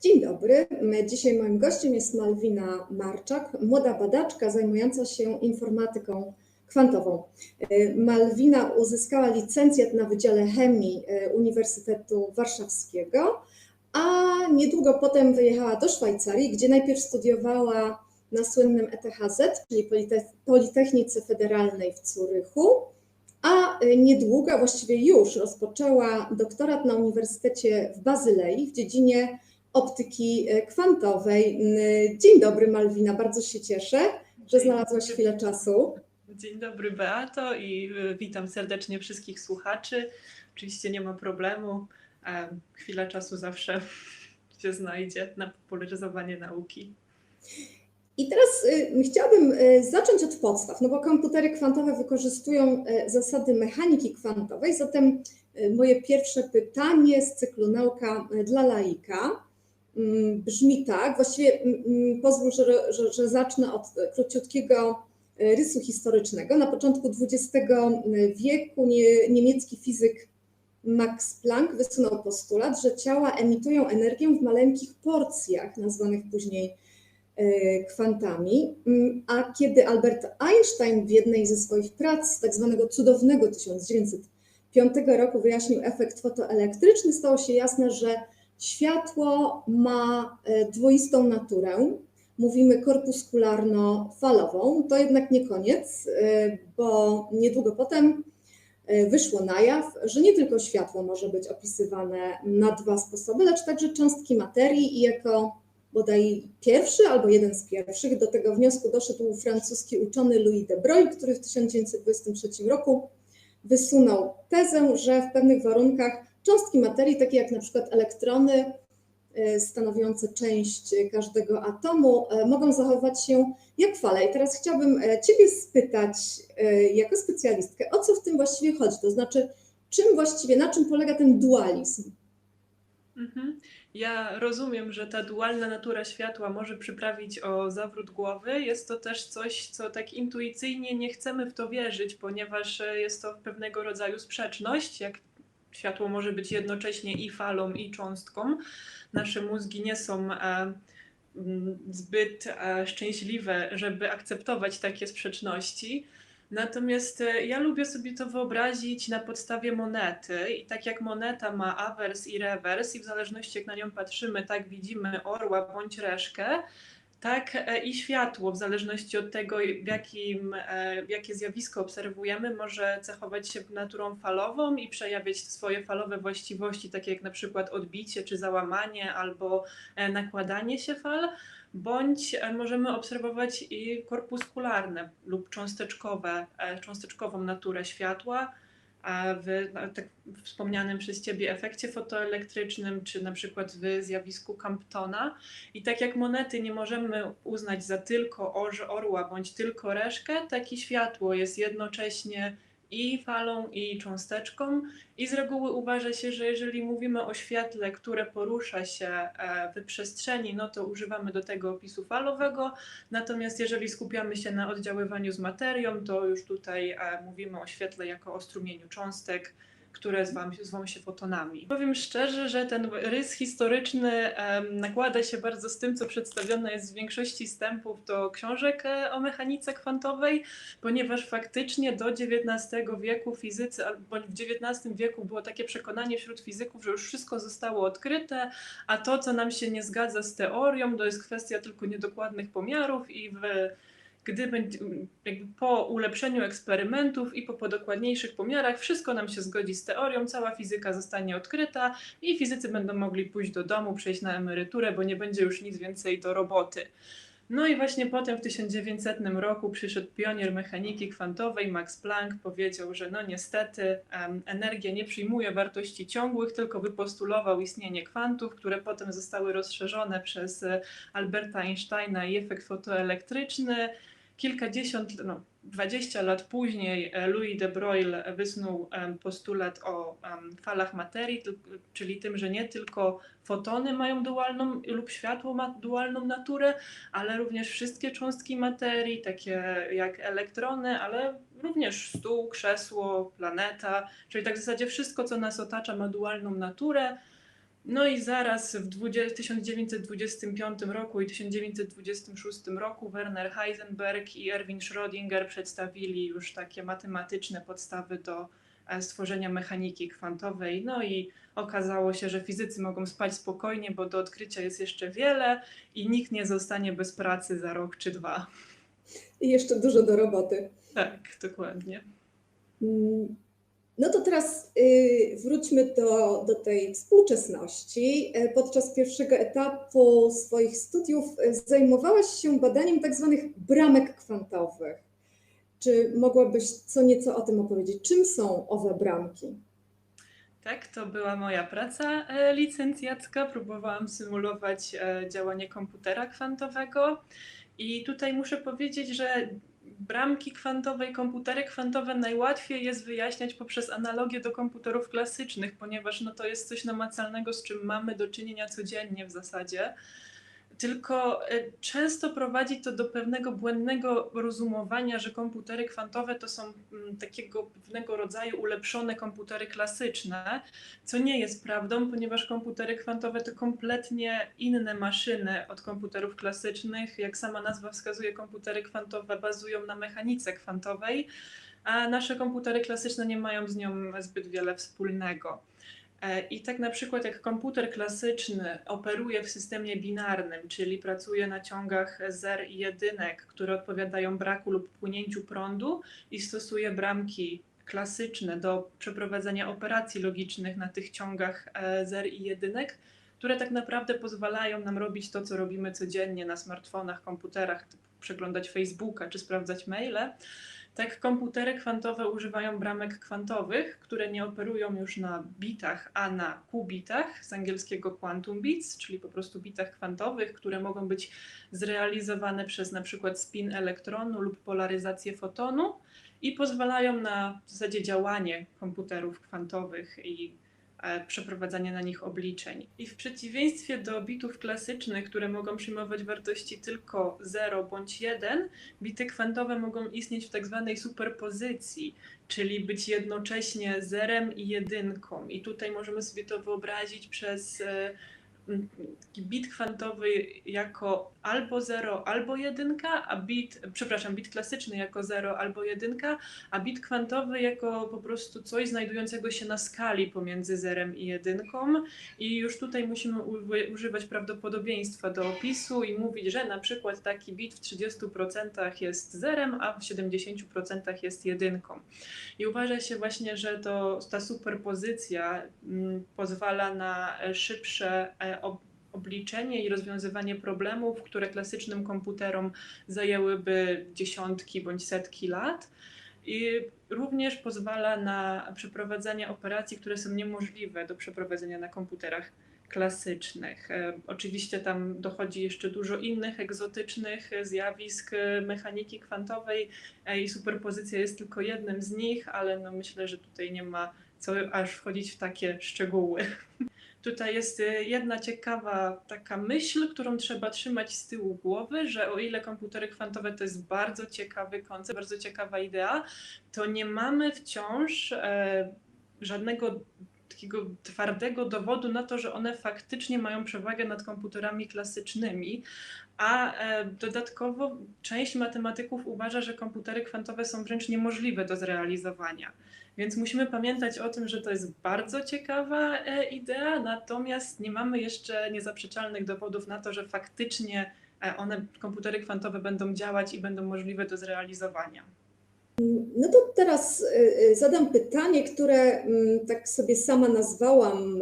Dzień dobry. Dzisiaj moim gościem jest Malwina Marczak, młoda badaczka zajmująca się informatyką kwantową. Malwina uzyskała licencjat na Wydziale Chemii Uniwersytetu Warszawskiego, a niedługo potem wyjechała do Szwajcarii, gdzie najpierw studiowała na słynnym ETHZ, czyli Politechnice Federalnej w Curychu, a niedługo, właściwie już rozpoczęła doktorat na Uniwersytecie w Bazylei w dziedzinie optyki kwantowej. Dzień dobry Malwina, bardzo się cieszę, że znalazłaś chwilę czasu. Dzień dobry Beato i witam serdecznie wszystkich słuchaczy. Oczywiście nie ma problemu, chwila czasu zawsze się znajdzie na popularyzowanie nauki. I teraz chciałabym zacząć od podstaw, no bo komputery kwantowe wykorzystują zasady mechaniki kwantowej, zatem moje pierwsze pytanie z cyklu Nauka dla laika brzmi tak, właściwie pozwól, że, że, że zacznę od króciutkiego rysu historycznego. Na początku XX wieku nie, niemiecki fizyk Max Planck wysunął postulat, że ciała emitują energię w maleńkich porcjach, nazwanych później kwantami, a kiedy Albert Einstein w jednej ze swoich prac tak zwanego cudownego 1905 roku wyjaśnił efekt fotoelektryczny, stało się jasne, że światło ma dwoistą naturę. Mówimy korpuskularno-falową. To jednak nie koniec, bo niedługo potem wyszło na jaw, że nie tylko światło może być opisywane na dwa sposoby, lecz także cząstki materii i jako bodaj pierwszy albo jeden z pierwszych do tego wniosku doszedł francuski uczony Louis de Broglie, który w 1923 roku wysunął tezę, że w pewnych warunkach cząstki materii, takie jak na przykład elektrony stanowiące część każdego atomu, mogą zachować się jak fale. I teraz chciałabym Ciebie spytać, jako specjalistkę, o co w tym właściwie chodzi? To znaczy, czym właściwie, na czym polega ten dualizm? Mhm. Ja rozumiem, że ta dualna natura światła może przyprawić o zawrót głowy. Jest to też coś, co tak intuicyjnie nie chcemy w to wierzyć, ponieważ jest to pewnego rodzaju sprzeczność, jak światło może być jednocześnie i falą, i cząstką. Nasze mózgi nie są zbyt szczęśliwe, żeby akceptować takie sprzeczności. Natomiast ja lubię sobie to wyobrazić na podstawie monety i tak jak moneta ma awers i rewers i w zależności jak na nią patrzymy, tak widzimy orła bądź reszkę, tak i światło w zależności od tego w jakim, jakie zjawisko obserwujemy może cechować się naturą falową i przejawiać swoje falowe właściwości, takie jak na przykład odbicie czy załamanie albo nakładanie się fal bądź możemy obserwować i korpuskularne lub cząsteczkowe, cząsteczkową naturę światła w tak wspomnianym przez Ciebie efekcie fotoelektrycznym, czy na przykład w zjawisku Camptona. I tak jak monety nie możemy uznać za tylko orła bądź tylko reszkę, tak i światło jest jednocześnie i falą, i cząsteczką. I z reguły uważa się, że jeżeli mówimy o świetle, które porusza się w przestrzeni, no to używamy do tego opisu falowego. Natomiast jeżeli skupiamy się na oddziaływaniu z materią, to już tutaj mówimy o świetle jako o strumieniu cząstek które zwą, zwą się fotonami. Powiem szczerze, że ten rys historyczny nakłada się bardzo z tym, co przedstawione jest w większości wstępów do książek o mechanice kwantowej, ponieważ faktycznie do XIX wieku fizycy, bądź w XIX wieku było takie przekonanie wśród fizyków, że już wszystko zostało odkryte, a to, co nam się nie zgadza z teorią, to jest kwestia tylko niedokładnych pomiarów i w gdy jakby po ulepszeniu eksperymentów i po podokładniejszych pomiarach wszystko nam się zgodzi z teorią, cała fizyka zostanie odkryta i fizycy będą mogli pójść do domu, przejść na emeryturę, bo nie będzie już nic więcej do roboty. No i właśnie potem w 1900 roku przyszedł pionier mechaniki kwantowej Max Planck, powiedział, że no niestety energia nie przyjmuje wartości ciągłych, tylko wypostulował istnienie kwantów, które potem zostały rozszerzone przez Alberta Einsteina i efekt fotoelektryczny kilkadziesiąt, no, 20 lat później Louis de Broglie wysnuł postulat o falach materii, czyli tym, że nie tylko fotony mają dualną lub światło ma dualną naturę, ale również wszystkie cząstki materii, takie jak elektrony, ale również stół, krzesło, planeta, czyli tak w zasadzie wszystko, co nas otacza, ma dualną naturę. No i zaraz w 20, 1925 roku i 1926 roku Werner Heisenberg i Erwin Schrödinger przedstawili już takie matematyczne podstawy do e, stworzenia mechaniki kwantowej. No i okazało się, że fizycy mogą spać spokojnie, bo do odkrycia jest jeszcze wiele i nikt nie zostanie bez pracy za rok czy dwa. I jeszcze dużo do roboty. Tak, dokładnie. Mm, No to teraz y, wróćmy do, do tej współczesności. E, Podczas pierwszego etapu swoich studiów e, zajmowałaś się badaniem tak zwanych bramek kwantowych. Czy mogłabyś co nieco o tym opowiedzieć? Czym są owe bramki? Tak, to była moja praca e, licencjacka. Próbowałam symulować działanie komputera kwantowego. I tutaj muszę powiedzieć, że bramki kwantowe i komputery kwantowe najłatwiej jest wyjaśniać poprzez analogię do komputerów klasycznych, ponieważ no, to jest coś namacalnego, z czym mamy do czynienia codziennie w zasadzie. Tylko e, często prowadzi to do pewnego błędnego rozumowania, że komputery kwantowe to są mm, takiego pewnego rodzaju ulepszone komputery klasyczne, co nie jest prawdą, ponieważ komputery kwantowe to kompletnie inne maszyny od komputerów klasycznych. Jak sama nazwa wskazuje, komputery kwantowe bazują na mechanice kwantowej, a nasze komputery klasyczne nie mają z nią zbyt wiele wspólnego. E, I tak na przykład jak komputer klasyczny operuje w systemie binarnym, czyli pracuje na ciągach zer i jedynek, które odpowiadają braku lub płynięciu prądu i stosuje bramki klasyczne do przeprowadzenia operacji logicznych na tych ciągach e, zer i jedynek, które tak naprawdę pozwalają nam robić to, co robimy codziennie na smartfonach, komputerach, przeglądać Facebooka czy sprawdzać maile. Tak, komputery kwantowe używają bramek kwantowych, które nie operują już na bitach, a na qubitach, z angielskiego quantum bits, czyli po prostu bitach kwantowych, które mogą być zrealizowane przez na przykład spin elektronu lub polaryzację fotonu i pozwalają na w zasadzie działanie komputerów kwantowych i e, przeprowadzanie na nich obliczeń. I w przeciwieństwie do bitów klasycznych, które mogą przyjmować wartości tylko 0 bądź 1, bity kwantowe mogą istnieć w tak zwanej superpozycji, czyli być jednocześnie zerem i jedynką. I tutaj możemy sobie to wyobrazić przez e, bit kwantowy jako albo 0, albo 1, a bit, przepraszam, bit klasyczny jako 0 albo 1, a bit kwantowy jako po prostu coś znajdującego się na skali pomiędzy zerem i jedynką. I już tutaj musimy używać prawdopodobieństwa do opisu i mówić, że na przykład taki bit w 30% jest zerem, a w 70% jest jedynką. I uważa się właśnie, że to, ta superpozycja mm, pozwala na e, szybsze e, obliczenie i rozwiązywanie problemów, które klasycznym komputerom zajęłyby dziesiątki bądź setki lat. I również pozwala na przeprowadzanie operacji, które są niemożliwe do przeprowadzenia na komputerach klasycznych. E, Oczywiście tam dochodzi jeszcze dużo innych egzotycznych zjawisk e, mechaniki kwantowej e, i superpozycja jest tylko jednym z nich, ale no myślę, że tutaj nie ma co aż wchodzić w takie szczegóły. Tutaj jest e, jedna ciekawa taka myśl, którą trzeba trzymać z tyłu głowy, że o ile komputery kwantowe to jest bardzo ciekawy koncept, bardzo ciekawa idea, to nie mamy wciąż e, żadnego takiego twardego dowodu na to, że one faktycznie mają przewagę nad komputerami klasycznymi, a e, dodatkowo część matematyków uważa, że komputery kwantowe są wręcz niemożliwe do zrealizowania. Więc musimy pamiętać o tym, że to jest bardzo ciekawa e, idea, natomiast nie mamy jeszcze niezaprzeczalnych dowodów na to, że faktycznie e, one, komputery kwantowe będą działać i będą możliwe do zrealizowania. No to teraz zadam pytanie, które mm, tak sobie sama nazwałam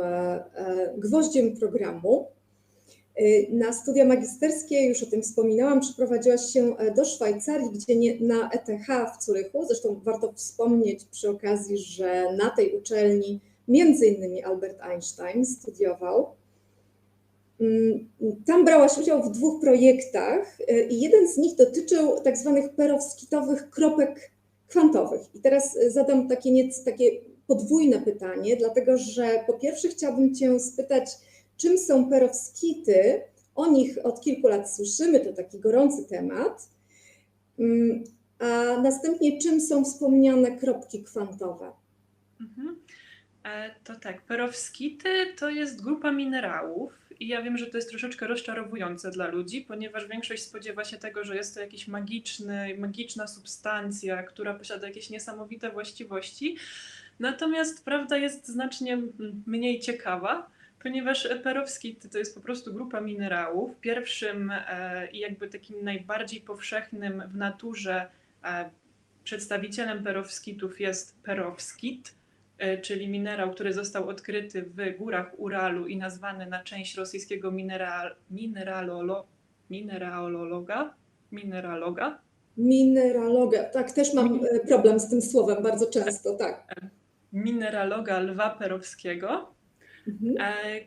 gwoździem programu. Y, Na studia magisterskie, już o tym wspominałam, przeprowadziłaś się e, do Szwajcarii, gdzie nie, na ETH w Zurychu. Zresztą warto wspomnieć przy okazji, że na tej uczelni między innymi Albert Einstein studiował. Mm, Tam brałaś udział w dwóch projektach y, i jeden z nich dotyczył tak zwanych perowskitowych kropek kwantowych. I teraz y, zadam takie, nieco, takie podwójne pytanie, dlatego że po pierwsze chciałabym Cię spytać, czym są perowskity? O nich od kilku lat słyszymy, to taki gorący temat. Mm, A następnie, czym są wspomniane kropki kwantowe? Mhm. E, To tak, perowskity to jest grupa minerałów i ja wiem, że to jest troszeczkę rozczarowujące dla ludzi, ponieważ większość spodziewa się tego, że jest to jakiś magiczny, magiczna substancja, która posiada jakieś niesamowite właściwości. Natomiast prawda jest znacznie mniej ciekawa, ponieważ perowskity to jest po prostu grupa minerałów. Pierwszym e, i jakby takim najbardziej powszechnym w naturze e, przedstawicielem perowskitów jest perowskit e, czyli minerał, który został odkryty w górach Uralu i nazwany na część rosyjskiego mineral, mineralolo, mineraloga, mineraloga. Mineraloga, tak, też mam e, problem z tym słowem bardzo często, tak. mineraloga lwa perowskiego. Mhm. E,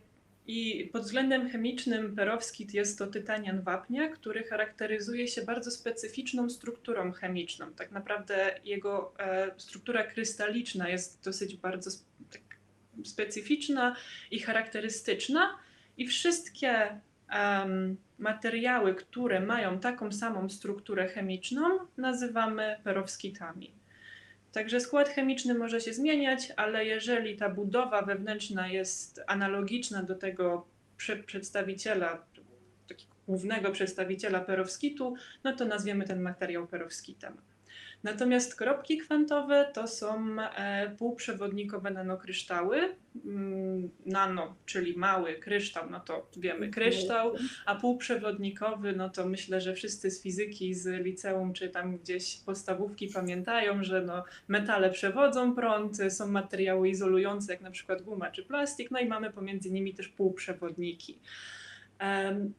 I pod względem chemicznym perowskit jest to tytanian wapnia, który charakteryzuje się bardzo specyficzną strukturą chemiczną. Tak naprawdę jego e, struktura krystaliczna jest dosyć bardzo tak specyficzna i charakterystyczna i wszystkie em, materiały, które mają taką samą strukturę chemiczną, nazywamy perowskitami. Także skład chemiczny może się zmieniać, ale jeżeli ta budowa wewnętrzna jest analogiczna do tego prze- przedstawiciela, takiego głównego przedstawiciela perowskitu, no to nazwiemy ten materiał perowskitem. Natomiast kropki kwantowe to są e, półprzewodnikowe nanokryształy. Mm, Nano, czyli mały kryształ, no to wiemy kryształ, a półprzewodnikowy, no to myślę, że wszyscy z fizyki, z liceum czy tam gdzieś podstawówki pamiętają, że no, metale przewodzą prąd, są materiały izolujące, jak na przykład guma czy plastik, no i mamy pomiędzy nimi też półprzewodniki.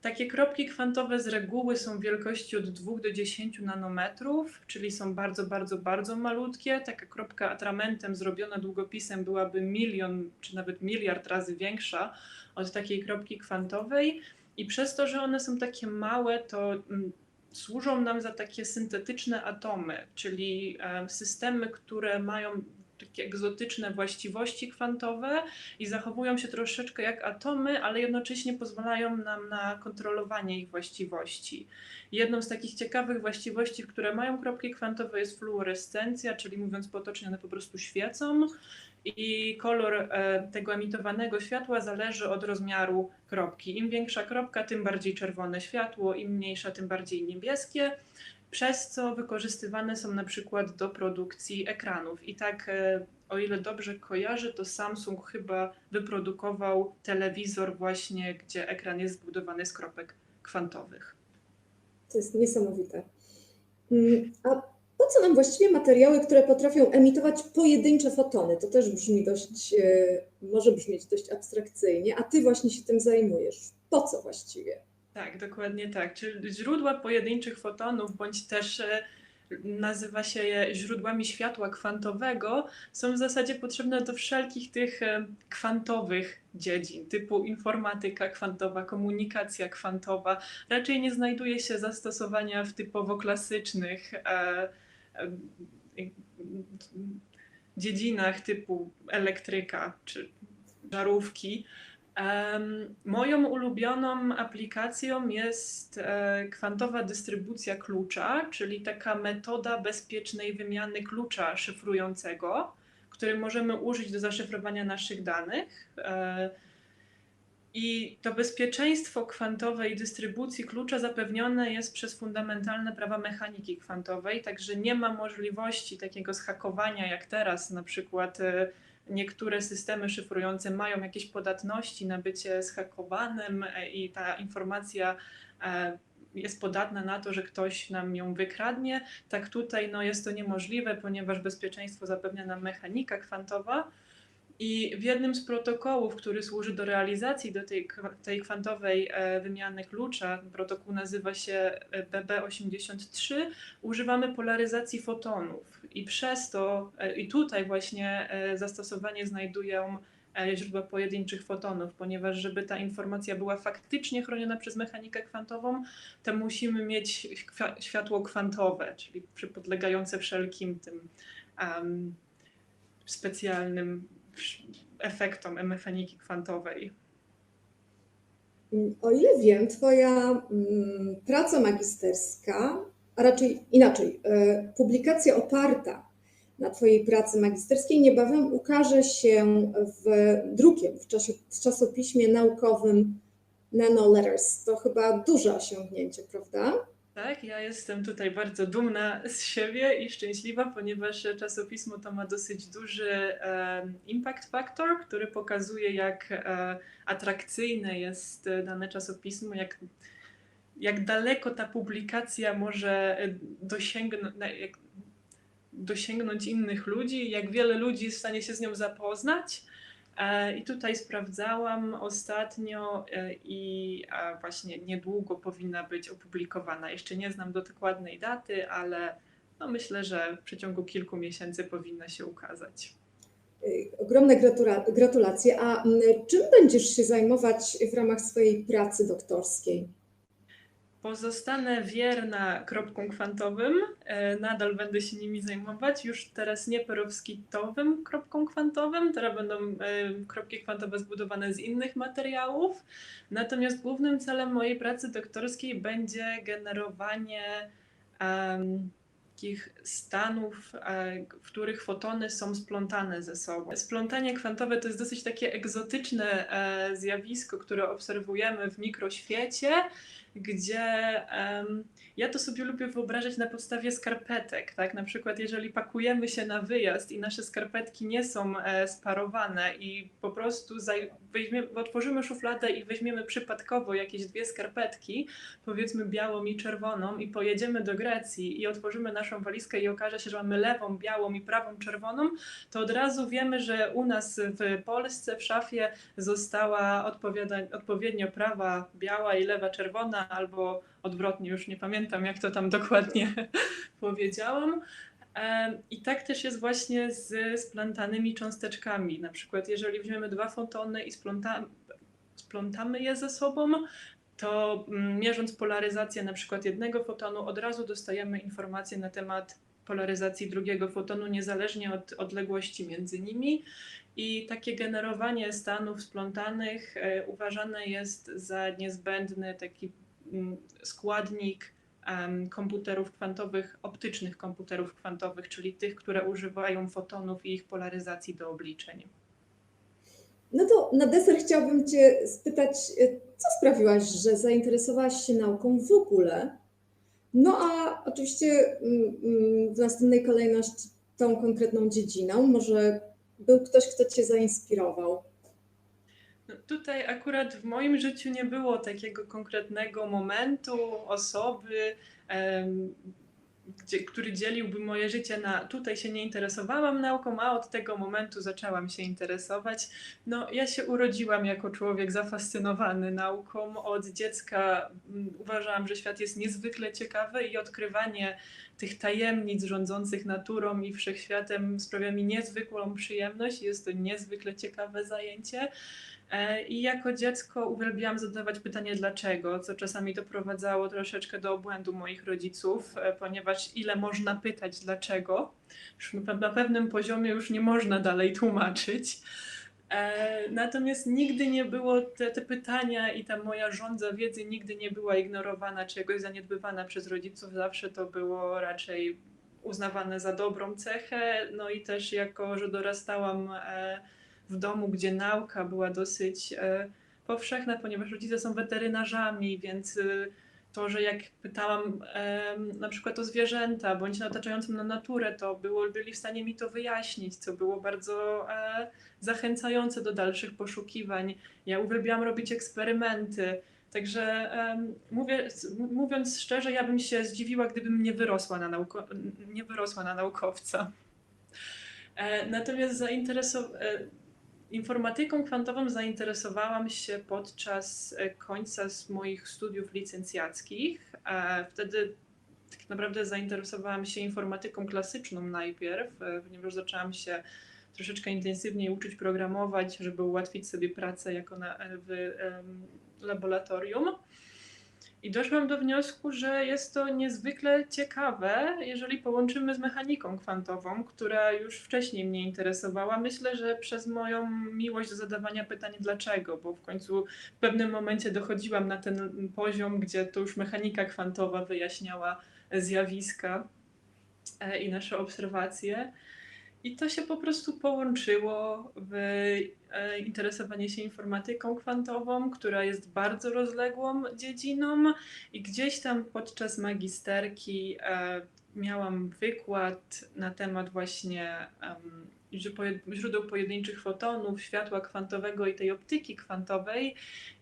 Takie kropki kwantowe z reguły są wielkości od 2 do 10 nanometrów, czyli są bardzo, bardzo, bardzo malutkie. Taka kropka atramentem zrobiona długopisem byłaby milion czy nawet miliard razy większa od takiej kropki kwantowej. I przez to, że one są takie małe, to mm, służą nam za takie syntetyczne atomy, czyli systemy, które mają takie egzotyczne właściwości kwantowe i zachowują się troszeczkę jak atomy, ale jednocześnie pozwalają nam na kontrolowanie ich właściwości. Jedną z takich ciekawych właściwości, które mają kropki kwantowe jest fluorescencja, czyli mówiąc potocznie, one po prostu świecą i kolor e, tego emitowanego światła zależy od rozmiaru kropki. Im większa kropka, tym bardziej czerwone światło, im mniejsza, tym bardziej niebieskie przez co wykorzystywane są na przykład do produkcji ekranów. I tak, e, o ile dobrze kojarzę, to Samsung chyba wyprodukował telewizor właśnie, gdzie ekran jest zbudowany z kropek kwantowych. To jest niesamowite. Mm, A po co nam właściwie materiały, które potrafią emitować pojedyncze fotony? To też brzmi dość, e, może brzmieć dość abstrakcyjnie, a ty właśnie się tym zajmujesz. Po co właściwie? Tak, dokładnie tak. Czyli źródła pojedynczych fotonów, bądź też e, nazywa się je źródłami światła kwantowego, są w zasadzie potrzebne do wszelkich tych e, kwantowych dziedzin, typu informatyka kwantowa, komunikacja kwantowa. Raczej nie znajduje się zastosowania w typowo klasycznych e, e, dziedzinach typu elektryka czy żarówki. Moją ulubioną aplikacją jest e, kwantowa dystrybucja klucza, czyli taka metoda bezpiecznej wymiany klucza szyfrującego, który możemy użyć do zaszyfrowania naszych danych. E, I to bezpieczeństwo kwantowej dystrybucji klucza zapewnione jest przez fundamentalne prawa mechaniki kwantowej, także nie ma możliwości takiego zhakowania jak teraz, na przykład e, niektóre systemy szyfrujące mają jakieś podatności na bycie zhakowanym e, i ta informacja e, jest podatna na to, że ktoś nam ją wykradnie. Tak tutaj no, jest to niemożliwe, ponieważ bezpieczeństwo zapewnia nam mechanika kwantowa. I w jednym z protokołów, który służy do realizacji do tej, tej kwantowej e, wymiany klucza, protokół nazywa się e, BB83, używamy polaryzacji fotonów. I przez to, e, i tutaj właśnie zastosowanie znajdują źródła pojedynczych fotonów, ponieważ żeby ta informacja była faktycznie chroniona przez mechanikę kwantową, to musimy mieć światło kwantowe, czyli podlegające wszelkim tym em, specjalnym efektom mechaniki kwantowej. O ile wiem, Twoja mm, praca magisterska, a raczej inaczej, e, publikacja oparta na Twojej pracy magisterskiej niebawem ukaże się w drukiem w, czasie, w czasopiśmie naukowym Nano Letters. To chyba duże osiągnięcie, prawda? Tak, ja jestem tutaj bardzo dumna z siebie i szczęśliwa, ponieważ czasopismo to ma dosyć duży e, impact factor, który pokazuje, jak e, atrakcyjne jest dane czasopismo, jak, jak daleko ta publikacja może dosięgnąć, jak dosięgnąć innych ludzi, jak wiele ludzi jest w stanie się z nią zapoznać. E, I tutaj sprawdzałam ostatnio e, i właśnie niedługo powinna być opublikowana. Jeszcze nie znam dokładnej daty, ale no myślę, że w przeciągu kilku miesięcy powinna się ukazać. Ogromne gratulacje. A czym będziesz się zajmować w ramach swojej pracy doktorskiej? Pozostanę wierna kropkom kwantowym, e, nadal będę się nimi zajmować, już teraz nie perowskitowym kropkom kwantowym, teraz będą e, kropki kwantowe zbudowane z innych materiałów, natomiast głównym celem mojej pracy doktorskiej będzie generowanie takich stanów, e, w których fotony są splątane ze sobą. Splątanie kwantowe to jest dosyć takie egzotyczne zjawisko, które obserwujemy w mikroświecie, gdzie um, ja to sobie lubię wyobrażać na podstawie skarpetek, tak? Na przykład jeżeli pakujemy się na wyjazd i nasze skarpetki nie są e, sparowane i po prostu weźmiemy, otworzymy szufladę i weźmiemy przypadkowo jakieś dwie skarpetki, powiedzmy białą i czerwoną i pojedziemy do Grecji i otworzymy naszą walizkę i okaże się, że mamy lewą białą i prawą czerwoną, to od razu wiemy, że u nas w Polsce w szafie została odpowiednio prawa biała i lewa czerwona albo odwrotnie, już nie pamiętam jak to tam dokładnie powiedziałam. I tak też jest właśnie z splątanymi cząsteczkami. Na przykład, jeżeli weźmiemy dwa fotony i spląta, splątamy je ze sobą, to mm, mierząc polaryzację na przykład jednego fotonu, od razu dostajemy informację na temat polaryzacji drugiego fotonu, niezależnie od odległości między nimi. I takie generowanie stanów splątanych e, uważane jest za niezbędny taki składnik komputerów kwantowych, optycznych komputerów kwantowych, czyli tych, które używają fotonów i ich polaryzacji do obliczeń. No to na deser chciałabym Cię spytać, e, co sprawiłaś, że zainteresowałaś się nauką w ogóle? No a oczywiście mm, mm, w następnej kolejności tą konkretną dziedziną. Może był ktoś, kto Cię zainspirował? No tutaj akurat w moim życiu nie było takiego konkretnego momentu, osoby, gdzie, który dzieliłby moje życie na tutaj się nie interesowałam nauką, a od tego momentu zaczęłam się interesować. No, ja się urodziłam jako człowiek zafascynowany nauką. Od dziecka mm, uważałam, że świat jest niezwykle ciekawy i odkrywanie tych tajemnic rządzących naturą i wszechświatem sprawia mi niezwykłą przyjemność. Jest to niezwykle ciekawe zajęcie. E, I jako dziecko uwielbiałam zadawać pytanie dlaczego, co czasami doprowadzało troszeczkę do obłędu moich rodziców, e, ponieważ ile można pytać dlaczego, już na pewnym poziomie już nie można dalej tłumaczyć. E, natomiast nigdy nie było te, te, pytania i ta moja żądza wiedzy nigdy nie była ignorowana czy jakoś zaniedbywana przez rodziców. Zawsze to było raczej uznawane za dobrą cechę. No i też jako, że dorastałam w domu, gdzie nauka była dosyć e, powszechna, ponieważ rodzice są weterynarzami, więc e, to, że jak pytałam na przykład o zwierzęta bądź otaczającą na naturę, to było, byli w stanie mi to wyjaśnić, co było bardzo e, zachęcające do dalszych poszukiwań. Ja uwielbiałam robić eksperymenty. Także mówię, mówiąc szczerze, ja bym się zdziwiła, gdybym nie wyrosła na, nauko nie wyrosła na naukowca. Natomiast zainteresow Informatyką kwantową zainteresowałam się podczas e, końca moich studiów licencjackich. Wtedy tak naprawdę zainteresowałam się informatyką klasyczną najpierw, e, ponieważ zaczęłam się troszeczkę intensywniej uczyć programować, żeby ułatwić sobie pracę jako na, w laboratorium. I doszłam do wniosku, że jest to niezwykle ciekawe, jeżeli połączymy z mechaniką kwantową, która już wcześniej mnie interesowała. Myślę, że przez moją miłość do zadawania pytań dlaczego, bo w końcu w pewnym momencie dochodziłam na ten poziom, gdzie to już mechanika kwantowa wyjaśniała zjawiska e, i nasze obserwacje. I to się po prostu połączyło w e, interesowanie się informatyką kwantową, która jest bardzo rozległą dziedziną, i gdzieś tam podczas magisterki e, miałam wykład na temat właśnie źródeł pojedynczych fotonów, światła kwantowego i tej optyki kwantowej.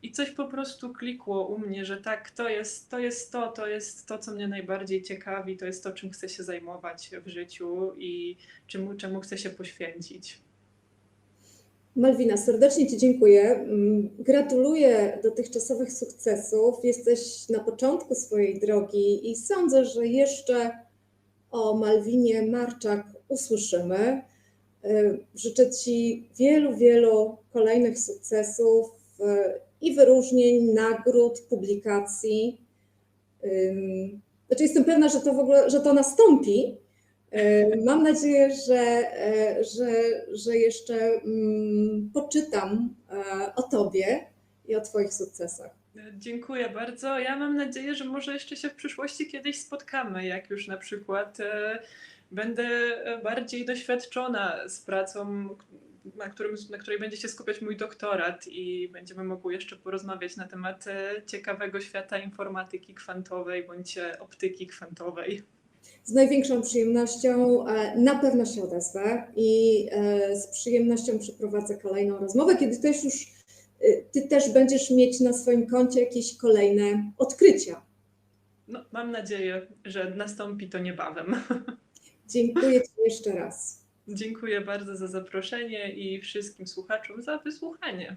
I coś po prostu klikło u mnie, że tak, to jest to, jest to, to jest to, co mnie najbardziej ciekawi, to jest to, czym chcę się zajmować w życiu i czemu, czemu chcę się poświęcić. Malwina, serdecznie Ci dziękuję. Mm, Gratuluję dotychczasowych sukcesów. Jesteś na początku swojej drogi i sądzę, że jeszcze o Malwinie Marczak usłyszymy. Y, Życzę Ci wielu, wielu kolejnych sukcesów y, i wyróżnień, nagród, publikacji. Znaczy jestem pewna, że to w ogóle, że to nastąpi. Y, Mam nadzieję, że, że, że jeszcze mm, poczytam o Tobie i o Twoich sukcesach. Dziękuję bardzo. Ja mam nadzieję, że może jeszcze się w przyszłości kiedyś spotkamy, jak już na przykład będę bardziej doświadczona z pracą, na, którym, na której będzie się skupiać mój doktorat i będziemy mogły jeszcze porozmawiać na temat e, ciekawego świata informatyki kwantowej bądź e, optyki kwantowej. Z największą przyjemnością e, na pewno się odezwę i z przyjemnością przeprowadzę kolejną rozmowę, kiedy też już Ty też będziesz mieć na swoim koncie jakieś kolejne odkrycia. No, mam nadzieję, że nastąpi to niebawem. Dziękuję Ci jeszcze raz. Dziękuję bardzo za zaproszenie i wszystkim słuchaczom za wysłuchanie.